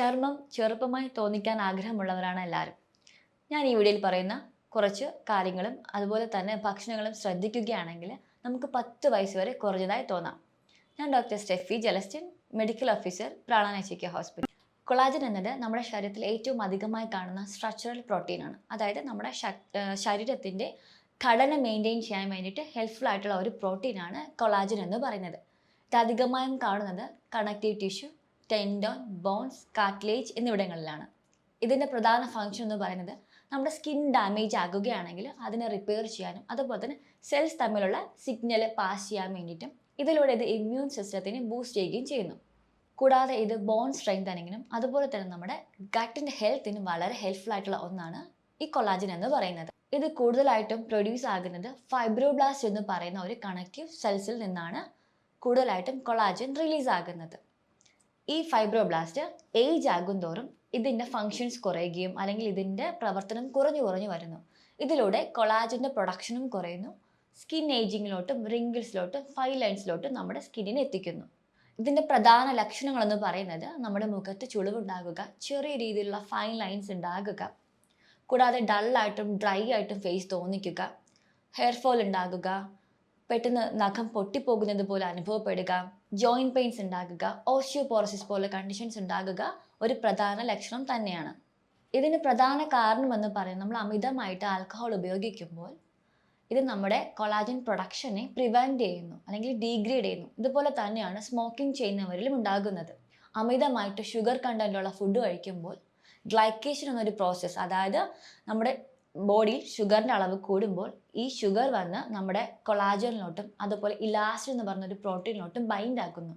ചർമ്മം ചെറുപ്പമായി തോന്നിക്കാൻ ആഗ്രഹമുള്ളവരാണ് എല്ലാവരും. ഞാൻ ഈ വീഡിയോയിൽ പറയുന്ന കുറച്ച് കാര്യങ്ങളും അതുപോലെ തന്നെ ഭക്ഷണങ്ങളും ശ്രദ്ധിക്കുകയാണെങ്കിൽ നമുക്ക് പത്ത് വയസ്സ് വരെ കുറഞ്ഞതായി തോന്നാം. ഞാൻ doctor Steffi Jelastin medical officer പ്രാണനൈച്ചിക്ക ഹോസ്പിറ്റൽ. കൊളാജൻ എന്നത് നമ്മുടെ ശരീരത്തിൽ ഏറ്റവും അധികമായി കാണുന്ന സ്ട്രക്ചറൽ പ്രോട്ടീനാണ് അതായത് നമ്മുടെ ശരീരത്തിന്റെ ഘടന മെയിന്റെയിൻ ചെയ്യാൻ വേണ്ടിയിട്ട് ഹെൽപ്ഫുൾ ആയിട്ടുള്ള ഒരു പ്രോട്ടീനാണ് കൊളാജൻ എന്ന് പറയുന്നത്. ഇത് അധികമായും കാണുന്നത് connective tissue tendon bones cartilage എന്നിവിടങ്ങളിലാണ്. ഇതിന്റെ പ്രധാന ഫങ്ഷൻ എന്ന് പറയുന്നത് നമ്മുടെ സ്കിൻ ഡാമേജ് ആകുകയാണെങ്കിൽ അതിനെ റിപ്പയർ ചെയ്യാനും അതുപോലെ തന്നെ സെൽസ് തമ്മിലുള്ള സിഗ്നൽ പാസ് ചെയ്യാൻ വേണ്ടിയിട്ടും ഇതിലൂടെ ഇത് ഇമ്മ്യൂൺ സിസ്റ്റത്തിനെ ബൂസ്റ്റ് ചെയ്യുകയും ചെയ്യുന്നു. കൂടാതെ ഇത് ബോൺ സ്ട്രെങ്ത് ആണെങ്കിലും അതുപോലെ തന്നെ നമ്മുടെ ഗട്ടിന്റെ ഹെൽത്തിന് വളരെ ഹെൽപ്ഫുൾ ആയിട്ടുള്ള ഒന്നാണ് ഈ കൊളാജിൻ എന്ന് പറയുന്നത്. ഇത് കൂടുതലായിട്ടും പ്രൊഡ്യൂസ് ആകുന്നത് ഫൈബ്രോബ്ലാസ്റ്റ് എന്ന് പറയുന്ന ഒരു കണക്റ്റീവ് സെൽസിൽ നിന്നാണ് കൂടുതലായിട്ടും കൊളാജിൻ റിലീസ് ആകുന്നത്. ഈ ഫൈബ്രോബ്ലാസ്റ്റ് ഏജ് ആകും തോറും ഇതിന്റെ ഫങ്ഷൻസ് കുറയുകയും അല്ലെങ്കിൽ ഇതിന്റെ പ്രവർത്തനം കുറഞ്ഞു കുറഞ്ഞു വരുന്നു. ഇതിലൂടെ കൊളാജന്റെ പ്രൊഡക്ഷനും കുറയുന്നു. സ്കിൻ ഏജിങ്ങിലോട്ടും റിങ്കിൾസിലോട്ടും ഫൈവ് ലൈൻസിലോട്ടും നമ്മുടെ സ്കിന്നിനെ എത്തിക്കുന്നു. ഇതിന്റെ പ്രധാന ലക്ഷണങ്ങളെന്ന് പറയുന്നത് നമ്മുടെ മുഖത്ത് ചുളിവുണ്ടാകുക ചെറിയ രീതിയിലുള്ള ഫൈൻ ലൈൻസ് ഉണ്ടാകുക കൂടാതെ ഡള്ളായിട്ടും ഡ്രൈ ആയിട്ടും ഫേസ് തോന്നിക്കുക ഹെയർ ഫോൾ ഉണ്ടാകുക പെട്ടെന്ന് നഖം പൊട്ടിപ്പോകുന്നത് പോലെ അനുഭവപ്പെടുക ജോയിന്റ് പെയിൻസ് ഉണ്ടാകുക ഓസ്റ്റിയോപോറസിസ് പോലെ കണ്ടീഷൻസ് ഉണ്ടാകുക ഒരു പ്രധാന ലക്ഷണം തന്നെയാണ്. ഇതിന് പ്രധാന കാരണമെന്ന് പറയുന്നത് നമ്മൾ അമിതമായിട്ട് ആൽക്കഹോൾ ഉപയോഗിക്കുമ്പോൾ ഇത് നമ്മുടെ കൊളാജൻ പ്രൊഡക്ഷനെ പ്രിവെന്റ് ചെയ്യുന്നു അല്ലെങ്കിൽ ഡീഗ്രേഡ് ചെയ്യുന്നു. ഇതുപോലെ തന്നെയാണ് സ്മോക്കിംഗ് ചെയ്യുന്നവരിലും ഉണ്ടാകുന്നത്. അമിതമായിട്ട് ഷുഗർ കണ്ടന്റുള്ള ഫുഡ് കഴിക്കുമ്പോൾ ഗ്ലൈക്കേഷൻ എന്നൊരു പ്രോസസ്സ് അതായത് നമ്മുടെ ബോഡിയിൽ ഷുഗറിന്റെ അളവ് കൂടുമ്പോൾ ഈ ഷുഗർ വന്ന് നമ്മുടെ കൊളാജനിലോട്ടും അതുപോലെ ഇലാസ്റ്റ് എന്ന് പറഞ്ഞൊരു പ്രോട്ടീനിലോട്ടും ബൈൻഡ് ആക്കുന്നു.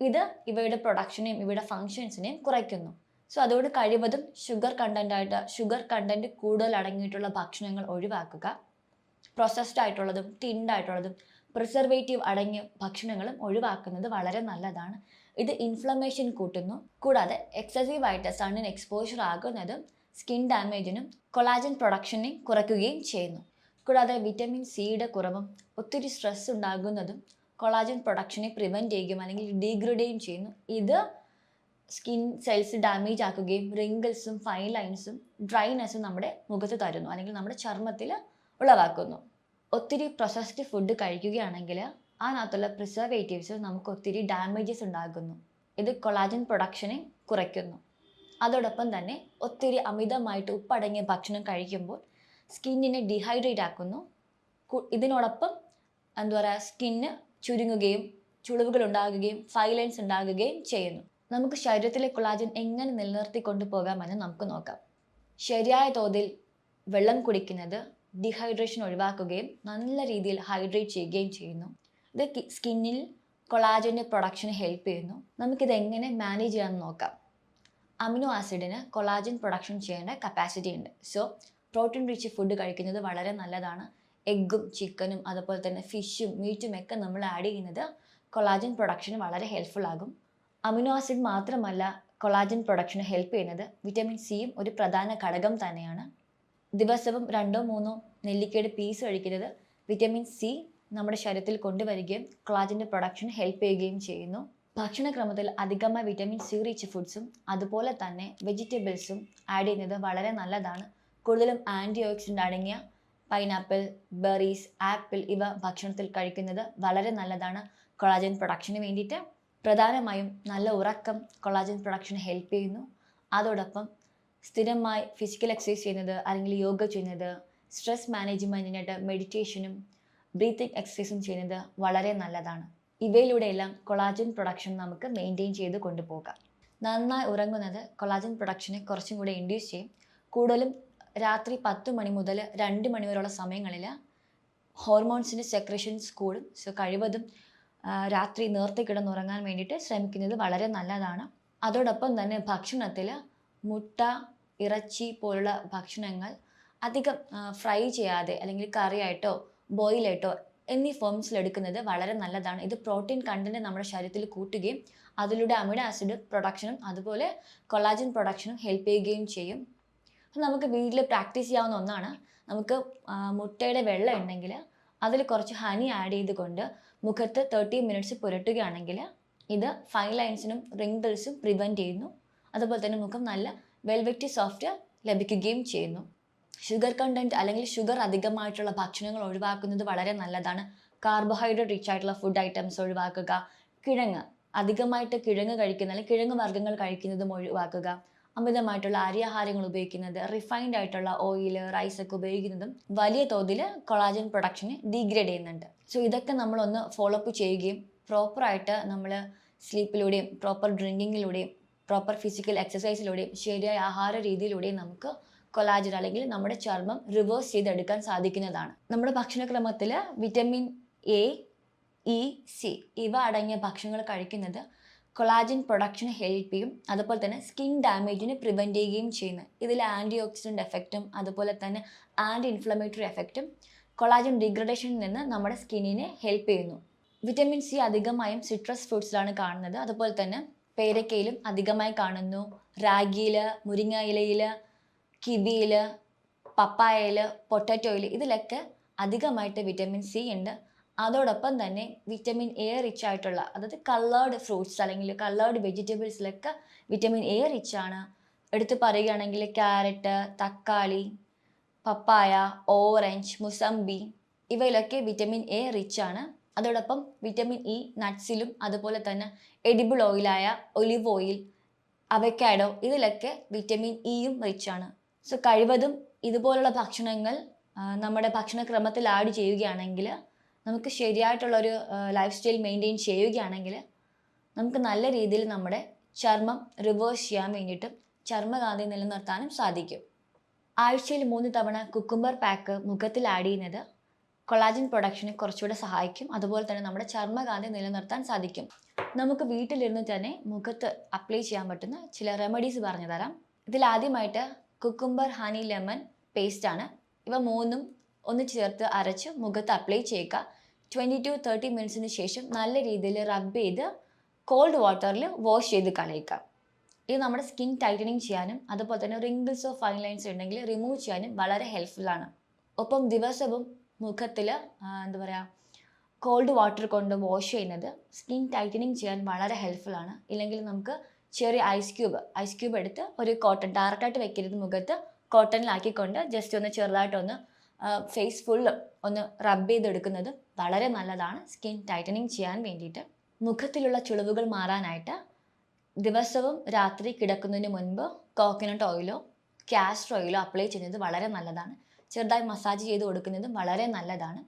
ഇത് ഇവയുടെ പ്രൊഡക്ഷനെയും ഇവയുടെ ഫങ്ഷൻസിനെയും കുറയ്ക്കുന്നു. സോ അതുകൊണ്ട് കഴിവതും ഷുഗർ കണ്ടന്റായിട്ട് ഷുഗർ കണ്ടന്റ് കൂടുതൽ അടങ്ങിയിട്ടുള്ള ഭക്ഷണങ്ങൾ ഒഴിവാക്കുക. പ്രോസസ്ഡ് ആയിട്ടുള്ളതും ടിൻഡ് ആയിട്ടുള്ളതും പ്രിസർവേറ്റീവ് അടങ്ങിയ ഭക്ഷണങ്ങളും ഒഴിവാക്കുന്നത് വളരെ നല്ലതാണ്. ഇത് ഇൻഫ്ലമേഷൻ കൂട്ടുന്നു. കൂടാതെ എക്സസീവായിട്ട് സണ്ണിന് എക്സ്പോഷർ ആകുന്നതും സ്കിൻ ഡാമേജിനും കൊളാജൻ പ്രൊഡക്ഷനെയും കുറയ്ക്കുകയും ചെയ്യുന്നു. കൂടാതെ വിറ്റമിൻ സിയുടെ കുറവും ഒത്തിരി സ്ട്രെസ് ഉണ്ടാകുന്നതും കൊളാജൻ പ്രൊഡക്ഷനെ പ്രിവെന്റ് ചെയ്യുകയും അല്ലെങ്കിൽ ഡീഗ്രേഡ് ചെയ്യുകയും ചെയ്യുന്നു. ഇത് സ്കിൻ സെൽസ് ഡാമേജ് ആക്കുകയും റിങ്കിൾസും ഫൈൻ ലൈൻസും ഡ്രൈനെസ്സും നമ്മുടെ മുഖത്ത് തരുന്നു അല്ലെങ്കിൽ നമ്മുടെ ചർമ്മത്തിൽ ഉളവാക്കുന്നു. ഒത്തിരി പ്രൊസസ്ഡ് ഫുഡ് കഴിക്കുകയാണെങ്കിൽ അതിനകത്തുള്ള പ്രിസർവേറ്റീവ്സ് നമുക്ക് ഒത്തിരി ഡാമേജസ് ഉണ്ടാകുന്നു ഇത് കൊളാജൻ പ്രൊഡക്ഷനെ കുറയ്ക്കുന്നു. അതോടൊപ്പം തന്നെ ഒത്തിരി അമിതമായിട്ട് ഉപ്പടങ്ങിയ ഭക്ഷണം കഴിക്കുമ്പോൾ സ്കിന്നിനെ ഡീഹൈഡ്രേറ്റ് ആക്കുന്നു. ഇതിനോടൊപ്പം എന്താ പറയുക സ്കിന്ന് ചുരുങ്ങുകയും ചുളിവുകൾ ഉണ്ടാകുകയും ഫൈലൻസ് ഉണ്ടാകുകയും ചെയ്യുന്നു. നമുക്ക് ശരീരത്തിലെ കൊളാജൻ എങ്ങനെ നിലനിർത്തി കൊണ്ടുപോകാമെന്ന് നമുക്ക് നോക്കാം. ശരിയായ തോതിൽ വെള്ളം കുടിക്കുന്നത് ഡീഹൈഡ്രേഷൻ ഒഴിവാക്കുകയും നല്ല രീതിയിൽ ഹൈഡ്രേറ്റ് ചെയ്യുകയും ചെയ്യുന്നു. ഇത് സ്കിന്നിൽ കൊളാജന്റെ പ്രൊഡക്ഷന് ഹെൽപ്പ് ചെയ്യുന്നു. നമുക്കിത് എങ്ങനെ മാനേജ് ചെയ്യാമെന്ന് നോക്കാം. അമിനോ ആസിഡിന് കൊളാജിൻ പ്രൊഡക്ഷൻ ചെയ്യേണ്ട കപ്പാസിറ്റി ഉണ്ട്. സോ പ്രോട്ടീൻ റിച്ച് ഫുഡ് കഴിക്കുന്നത് വളരെ നല്ലതാണ്. എഗ്ഗും ചിക്കനും അതുപോലെ തന്നെ ഫിഷും മീറ്റും ഒക്കെ നമ്മൾ ആഡ് ചെയ്യുന്നത് കൊളാജിൻ പ്രൊഡക്ഷന് വളരെ ഹെൽപ്ഫുൾ ആകും. അമിനോ ആസിഡ് മാത്രമല്ല കൊളാജിൻ പ്രൊഡക്ഷന് ഹെൽപ്പ് ചെയ്യുന്നത് വിറ്റമിൻ സിയും ഒരു പ്രധാന ഘടകം തന്നെയാണ്. ദിവസവും രണ്ടോ മൂന്നോ നെല്ലിക്കയുടെ പീസ് കഴിക്കുന്നത് വിറ്റമിൻ സി നമ്മുടെ ശരീരത്തിൽ കൊണ്ടുവരികയും കൊളാജിന്റെ പ്രൊഡക്ഷന് ഹെൽപ്പ് ചെയ്യുകയും ചെയ്യുന്നു. ഭക്ഷണക്രമത്തിൽ അധികമായി വിറ്റാമിൻ സി റിച്ച് ഫുഡ്സും അതുപോലെ തന്നെ വെജിറ്റബിൾസും ആഡ് ചെയ്യുന്നത് വളരെ നല്ലതാണ്. കൂടുതലും ആന്റി ഓക്സിഡന്റ് അടങ്ങിയ പൈനാപ്പിൾ ബെറീസ് ആപ്പിൾ ഇവ ഭക്ഷണത്തിൽ കഴിക്കുന്നത് വളരെ നല്ലതാണ്. കൊളാജൻ പ്രൊഡക്ഷന് വേണ്ടിയിട്ട് പ്രധാനമായും നല്ല ഉറക്കം കൊളാജൻ പ്രൊഡക്ഷന് ഹെൽപ്പ് ചെയ്യുന്നു. അതോടൊപ്പം സ്ഥിരമായി ഫിസിക്കൽ എക്സസൈസ് ചെയ്യുന്നത് അല്ലെങ്കിൽ യോഗ ചെയ്യുന്നത് സ്ട്രെസ് മാനേജ്മെന്റിനായിട്ട് മെഡിറ്റേഷനും ബ്രീത്തിങ് എക്സസൈസും ചെയ്യുന്നത് വളരെ നല്ലതാണ്. ഇവയിലൂടെയെല്ലാം കൊളാജൻ പ്രൊഡക്ഷൻ നമുക്ക് മെയിന്റെയിൻ ചെയ്ത് കൊണ്ടുപോകാം. നന്നായി ഉറങ്ങുന്നത് കൊളാജൻ പ്രൊഡക്ഷനെ കുറച്ചും കൂടെ ഇൻഡ്യൂസ് ചെയ്യും. കൂടുതലും രാത്രി പത്ത് മണി മുതൽ രണ്ട് മണി വരെയുള്ള സമയങ്ങളിൽ ഹോർമോൺസിന്റെ സെക്രഷൻസ് കൂടും. സോ കഴിവതും രാത്രി നേർത്തി കിടന്നുറങ്ങാൻ വേണ്ടിയിട്ട് ശ്രമിക്കുന്നത് വളരെ നല്ലതാണ്. അതോടൊപ്പം തന്നെ ഭക്ഷണത്തിൽ മുട്ട ഇറച്ചി പോലുള്ള ഭക്ഷണങ്ങൾ അധികം ഫ്രൈ ചെയ്യാതെ അല്ലെങ്കിൽ കറിയായിട്ടോ ബോയിലായിട്ടോ എന്നീ ഫോംസിൽ എടുക്കുന്നത് വളരെ നല്ലതാണ്. ഇത് പ്രോട്ടീൻ കണ്ടന്റ് നമ്മുടെ ശരീരത്തിൽ കൂട്ടുകയും അതിലൂടെ അമിനോ ആസിഡ് പ്രൊഡക്ഷനും അതുപോലെ കൊളാജിൻ പ്രൊഡക്ഷനും ഹെൽപ്പ് ചെയ്യുകയും ചെയ്യും. അപ്പം നമുക്ക് വീട്ടിൽ പ്രാക്ടീസ് ചെയ്യാവുന്ന ഒന്നാണ്. നമുക്ക് മുട്ടയുടെ വെള്ളം ഉണ്ടെങ്കിൽ അതിൽ കുറച്ച് ഹണി ആഡ് ചെയ്തുകൊണ്ട് മുഖത്ത് തേർട്ടി മിനിറ്റ്സ് പുരട്ടുകയാണെങ്കിൽ ഇത് ഫൈൻ ലൈൻസിനും റിങ്കിൾസും പ്രിവെന്റ് ചെയ്യുന്നു. അതുപോലെ തന്നെ മുഖം നല്ല വെൽവെറ്റി സോഫ്റ്റ് ലഭിക്കുകയും ചെയ്യുന്നു. ഷുഗർ കണ്ടന്റ് അല്ലെങ്കിൽ ഷുഗർ അധികമായിട്ടുള്ള ഭക്ഷണങ്ങൾ ഒഴിവാക്കുന്നത് വളരെ നല്ലതാണ്. കാർബോഹൈഡ്രേറ്റ് റിച്ച് ആയിട്ടുള്ള ഫുഡ് ഐറ്റംസ് ഒഴിവാക്കുക. കിഴങ്ങ് അധികമായിട്ട് കിഴങ്ങ് കഴിക്കുന്ന അല്ലെങ്കിൽ കിഴങ്ങ് വർഗങ്ങൾ കഴിക്കുന്നതും ഒഴിവാക്കുക. അമിതമായിട്ടുള്ള അരിയാഹാരങ്ങൾ ഉപയോഗിക്കുന്നത് റിഫൈൻഡ് ആയിട്ടുള്ള ഓയിൽ റൈസ് ഒക്കെ ഉപയോഗിക്കുന്നതും വലിയ തോതിൽ കൊളാജൻ പ്രൊഡക്ഷനെ ഡീഗ്രേഡ് ചെയ്യുന്നുണ്ട്. സോ ഇതൊക്കെ നമ്മളൊന്ന് ഫോളോ അപ്പ് ചെയ്യുകയും പ്രോപ്പറായിട്ട് നമ്മൾ സ്ലീപ്പിലൂടെയും പ്രോപ്പർ ഡ്രിങ്കിങ്ങിലൂടെയും പ്രോപ്പർ ഫിസിക്കൽ എക്സസൈസിലൂടെയും ശരിയായ ആഹാര രീതിയിലൂടെയും നമുക്ക് കൊലാജൻ അല്ലെങ്കിൽ നമ്മുടെ ചർമ്മം റിവേഴ്സ് ചെയ്തെടുക്കാൻ സാധിക്കുന്നതാണ്. നമ്മുടെ ഭക്ഷണക്രമത്തിൽ വിറ്റമിൻ എ ഇ സി ഇവ അടങ്ങിയ ഭക്ഷണങ്ങൾ കഴിക്കുന്നത് കൊളാജൻ പ്രൊഡക്ഷന് ഹെൽപ്പ് ചെയ്യും. അതുപോലെ തന്നെ സ്കിൻ ഡാമേജിനെ പ്രിവെന്റ് ചെയ്യുകയും ചെയ്യുന്നു. ഇതിൽ ആന്റി ഓക്സിഡന്റ് എഫക്റ്റും അതുപോലെ തന്നെ ആന്റി ഇൻഫ്ലമേറ്ററി എഫക്റ്റും കൊളാജൻ ഡിഗ്രഡേഷനിൽ നിന്ന് നമ്മുടെ സ്കിന്നിനെ ഹെൽപ്പ് ചെയ്യുന്നു. വിറ്റമിൻ സി അധികമായും സിട്രസ് ഫ്രൂട്ട്സിലാണ് കാണുന്നത്. അതുപോലെ തന്നെ പേരക്കയിലും അധികമായി കാണുന്നു. റാഗിയിൽ മുരിങ്ങ ഇലയിൽ കിവിയിൽ പപ്പായയിൽ പൊട്ടാറ്റോയിൽ ഇതിലൊക്കെ അധികമായിട്ട് വിറ്റമിൻ സി ഉണ്ട്. അതോടൊപ്പം തന്നെ വിറ്റമിൻ എ റിച്ച് ആയിട്ടുള്ള അതായത് കളേർഡ് ഫ്രൂട്ട്സ് അല്ലെങ്കിൽ കളേർഡ് വെജിറ്റബിൾസിലൊക്കെ വിറ്റമിൻ എ റിച്ച് ആണ്. എടുത്തു പറയുകയാണെങ്കിൽ ക്യാരറ്റ് തക്കാളി പപ്പായ ഓറഞ്ച് മുസംബി ഇവയിലൊക്കെ വിറ്റമിൻ എ റിച്ച് ആണ്. അതോടൊപ്പം വിറ്റമിൻ ഇ നട്ട്സിലും അതുപോലെ തന്നെ എഡിബിൾ ഓയിലായ ഒലിവ് ഓയിൽ അവക്കാഡോ ഇതിലൊക്കെ വിറ്റമിൻ ഇയും റിച്ച് ആണ്. സോ കഴിവതും ഇതുപോലുള്ള ഭക്ഷണങ്ങൾ നമ്മുടെ ഭക്ഷണക്രമത്തിൽ ആഡ് ചെയ്യുകയാണെങ്കിൽ നമുക്ക് ശരിയായിട്ടുള്ളൊരു ലൈഫ് സ്റ്റൈൽ മെയിന്റെയിൻ ചെയ്യുകയാണെങ്കിൽ നമുക്ക് നല്ല രീതിയിൽ നമ്മുടെ ചർമ്മം റിവേഴ്സ് ചെയ്യാൻ വേണ്ടിയിട്ടും ചർമ്മകാന്തി നിലനിർത്താനും സാധിക്കും. ആഴ്ചയിൽ മൂന്ന് തവണ കുക്കുംബർ പാക്ക് മുഖത്തിൽ ആഡ് ചെയ്യുന്നത് കൊളാജിൻ പ്രൊഡക്ഷനെ കുറച്ചുകൂടെ സഹായിക്കും. അതുപോലെ തന്നെ നമ്മുടെ ചർമ്മകാന്തി നിലനിർത്താൻ സാധിക്കും. നമുക്ക് വീട്ടിലിരുന്ന് തന്നെ മുഖത്ത് അപ്ലൈ ചെയ്യാൻ പറ്റുന്ന ചില റെമഡീസ് പറഞ്ഞു തരാം ഇതിൽ ആദ്യമായിട്ട് കുക്കുംബർ ഹണി ലെമൺ പേസ്റ്റ് ആണ്. ഇവ മൂന്നും ഒന്ന് ചേർത്ത് അരച്ച് മുഖത്ത് അപ്ലൈ ചെയ്യുക. ട്വന്റി ടു തേർട്ടി മിനിറ്റ്സിന് ശേഷം നല്ല രീതിയിൽ റബ്ബ് ചെയ്ത് കോൾഡ് വാട്ടറിൽ വാഷ് ചെയ്ത് കളയുക. ഇത് നമ്മുടെ സ്കിൻ ടൈറ്റനിങ് ചെയ്യാനും അതുപോലെ തന്നെ റിങ്കിൾസോ ഫൈൻ ലൈൻസ് ഉണ്ടെങ്കിൽ റിമൂവ് ചെയ്യാനും വളരെ ഹെൽപ്ഫുള്ളാണ് ഒപ്പം ദിവസവും മുഖത്തിൽ എന്താ പറയുക കോൾഡ് വാട്ടർ കൊണ്ട് വാഷ് ചെയ്യുന്നത് സ്കിൻ ടൈറ്റനിങ് ചെയ്യാൻ വളരെ ഹെൽപ്ഫുള്ളാണ് ഇല്ലെങ്കിൽ നമുക്ക് ചെറിയ ഐസ് ക്യൂബ് ഐസ് ക്യൂബ് എടുത്ത് ഒരു കോട്ടൺ ഡയറക്റ്റായിട്ട് വെക്കരുത് മുഖത്ത് കോട്ടണിലാക്കിക്കൊണ്ട് ജസ്റ്റ് ഒന്ന് ചെറുതായിട്ടൊന്ന് ഫേസ് ഫുള്ള് ഒന്ന് റബ്ബ് ചെയ്തെടുക്കുന്നത് വളരെ നല്ലതാണ്. സ്കിൻ ടൈറ്റനിങ് ചെയ്യാൻ വേണ്ടിയിട്ട്. മുഖത്തിലുള്ള ചുളിവുകൾ മാറാനായിട്ട് ദിവസവും രാത്രി കിടക്കുന്നതിന് മുൻപ് കോക്കനട്ട് ഓയിലോ കാസ്റ്റർ ഓയിലോ അപ്ലൈ ചെയ്യുന്നത് വളരെ നല്ലതാണ്. ചെറുതായി മസാജ് ചെയ്ത് കൊടുക്കുന്നതും വളരെ നല്ലതാണ്.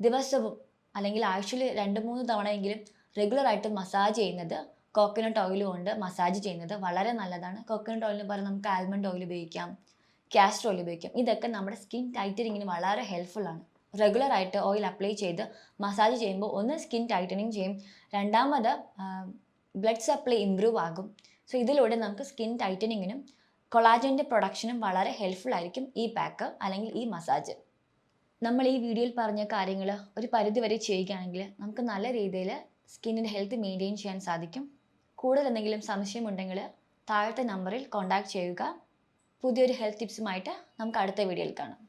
ദിവസവും അല്ലെങ്കിൽ ആഴ്ചയിൽ രണ്ട് മൂന്ന് തവണയെങ്കിലും റെഗുലറായിട്ട് മസാജ് ചെയ്യുന്നത് കോക്കനട്ട് ഓയിൽ കൊണ്ട് മസാജ് ചെയ്യുന്നത് വളരെ നല്ലതാണ്. കോക്കനട്ട് ഓയിലിന് പകരം നമുക്ക് ആൽമണ്ട് ഓയിൽ ഉപയോഗിക്കാം. കാസ്റ്റർ ഓയിൽ ഉപയോഗിക്കാം. ഇതൊക്കെ നമ്മുടെ സ്കിൻ ടൈറ്റനിങ്ങിന് വളരെ ഹെൽപ്ഫുൾ ആണ്. റെഗുലർ ആയിട്ട് ഓയിൽ അപ്ലൈ ചെയ്ത് മസാജ് ചെയ്യുമ്പോൾ ഒന്ന് സ്കിൻ ടൈറ്റനിങ് ചെയ്യും. രണ്ടാമത് ബ്ലഡ് സപ്ലൈ ഇമ്പ്രൂവ് ആകും. സോ ഇതിലൂടെ നമുക്ക് സ്കിൻ ടൈറ്റനിങ്ങിനും കൊളാജന്റെ പ്രൊഡക്ഷനും വളരെ ഹെൽപ്ഫുൾ ആയിരിക്കും ഈ പാക്ക് അല്ലെങ്കിൽ ഈ മസാജ് നമ്മൾ ഈ വീഡിയോയിൽ പറഞ്ഞ കാര്യങ്ങൾ ഒരു പരിധി വരെ ചെയ്യുകയാണെങ്കിൽ നമുക്ക് നല്ല രീതിയിൽ സ്കിന്നിന്റെ ഹെൽത്ത് മെയിന്റെയിൻ ചെയ്യാൻ സാധിക്കും. കൂടുതൽ എന്തെങ്കിലും സംശയമുണ്ടെങ്കിൽ താഴത്തെ നമ്പറിൽ കോൺടാക്ട് ചെയ്യുക. പുതിയൊരു ഹെൽത്ത് ടിപ്സുമായിട്ട് നമുക്ക് അടുത്ത വീഡിയോയിൽ കാണാം.